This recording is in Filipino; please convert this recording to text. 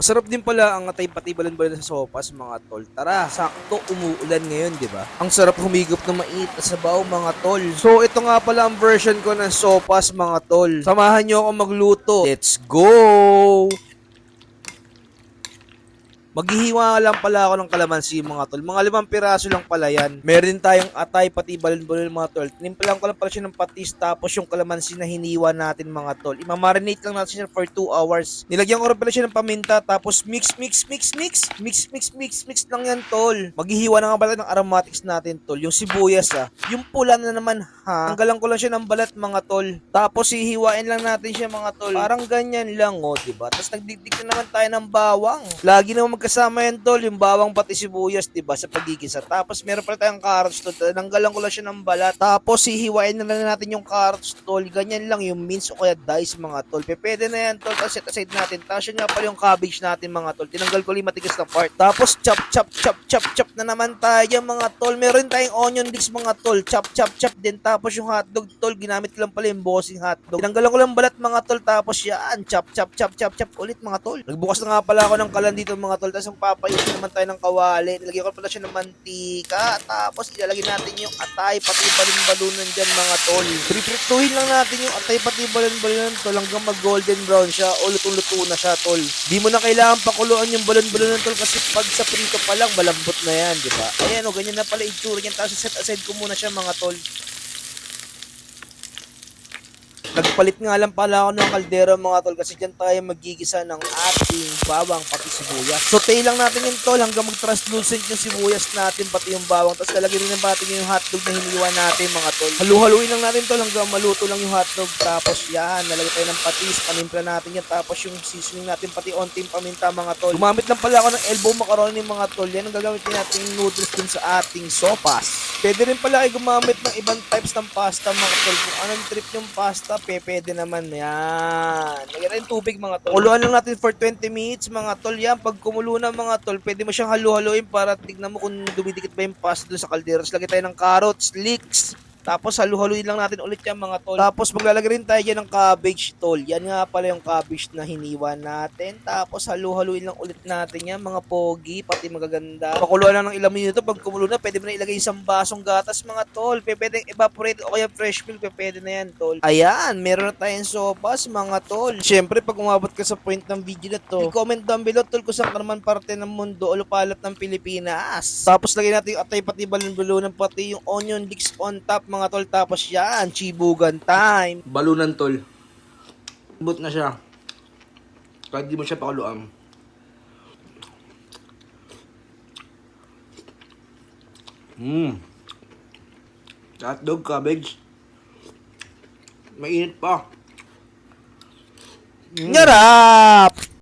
Masarap din pala ang atay pati balan-balan sa sopas mga tol. Tara, sakto umuulan ngayon, di ba? Ang sarap humigop ng mainit na sabaw mga tol. So ito nga pala ang version ko ng sopas mga tol. Samahan nyo ako magluto. Let's go! Maghihiwa lang pala ako ng kalamansi mga tol. Mga limang piraso lang pala yan. Meron tayong atay pati balon-balon mga tol. Timplahan ko lang pala siya ng patis tapos yung kalamansi na hiniwa natin mga tol. Imamarinate lang natin siya for 2 hours. Nilagyan ko rin pala siya ng paminta tapos mix, mix, mix, mix. Mix, mix, mix, mix lang yan tol. Maghihiwa na nga pala ng aromatics natin tol. Yung sibuyas ha. Yung pula na naman ha. Tanggalan ko lang siya ng balat mga tol. Tapos hihiwain lang natin siya mga tol. Parang ganyan lang o oh, diba? Tapos nagdigdig na naman tayo ng bawang. Lagi naman magkas magkasama yan tol, yung bawang pati sibuyas, diba? Sa pagigisa. Tapos meron pala tayong carrots tol. Nanggalan ko lang siya ng balat. Tapos hihiwain na lang natin yung carrots tol. Ganyan lang yung mince o kaya dice mga tol. Pwede na yan tol. Tapos set aside natin. Tapos yun nga pala yung cabbage natin mga tol. Tinanggal ko lang matigas na part. Tapos chop chop chop chop chop na naman tayo mga tol. Meron tayong onion dicks mga tol. Chop chop chop din. Tapos yung hotdog tol. Ginamit ko lang pala yung bossing hotdog. Tinanggalan ko lang balat mga tol. Tapos yan. Chop chop chop chop chop ulit mga tol. Nagbukas na nga pala ako ng kalan dito mga tol. Tapos yung papayusin naman tayo ng kawali. Nilagyan ko pala siya ng mantika. Tapos ilalagay natin yung atay pati balon-balunan dyan mga tol. Priprituhin lang natin yung atay pati balon-balunan tol hanggang mag golden brown siya o lutong-luto na siya tol. Di mo na kailangan pakuluan yung balon-balunan tol kasi pag sa prito pa lang malambot na yan, di ba? Ayan o, ganyan na pala itsura niyan. Tapos set aside ko muna siya mga tol. Nagpalit nga lang pala ako ng kaldero mga tol kasi dyan tayo magigisa ng ating bawang pati sibuyas. Saute lang natin yung tol hanggang mag-translucent yung sibuyas natin pati yung bawang. Tapos lalagyan ng natin yung hotdog na hiniwa natin mga tol. Halu-haluin lang natin tol hanggang maluto lang yung hotdog. Tapos yan, nalagay tayo ng patis, panimpla natin yan. Tapos yung seasoning natin pati onting paminta mga tol. Gumamit lang pala ako ng elbow macaroni mga tol. Yan ang gagamitin natin yung noodles dun sa ating sopas. Pwede rin pala ay gumamit ng ibang types ng pasta mga tol. Kung anong trip yung pasta, pwede naman yan. Lagyan rin tubig mga tol. Kuluan lang natin for 20 minutes mga tol. Yan, pag kumulo na mga tol, pwede mo siyang halu-haluin para tignan mo kung dumidikit ba yung pasta doon sa kaldero. Tapos lagyan tayo ng carrots, leeks, tapos halu-haluin lang natin ulit yan mga tol. Tapos maglalagay rin tayo ng cabbage tol. Yan nga pala yung cabbage na hiniwa natin. Tapos halu-haluin lang ulit natin yan mga pogi, pati magaganda. Pakuluan lang ng ilang minuto. Pag kumulo na, pwede mo na ilagay isang basong gatas mga tol. Pwede evaporate o kaya fresh milk. Pwede na yan tol. Ayan, meron na tayong sopas mga tol. Siyempre, pag umabot ka sa point ng video na to, i-comment down below tol kung saan ka naman parte ng mundo o lupalop ng Pilipinas. Tapos lagay natin yung atay pati balon-balunan pati yung onion leeks on top mga tol. Tapos yan, chibugan time. Balunan tol. But na siya. Kahit di mo siya pakuluan. Mmm. Hotdog, cabbage. Mainit pa. Nyarap!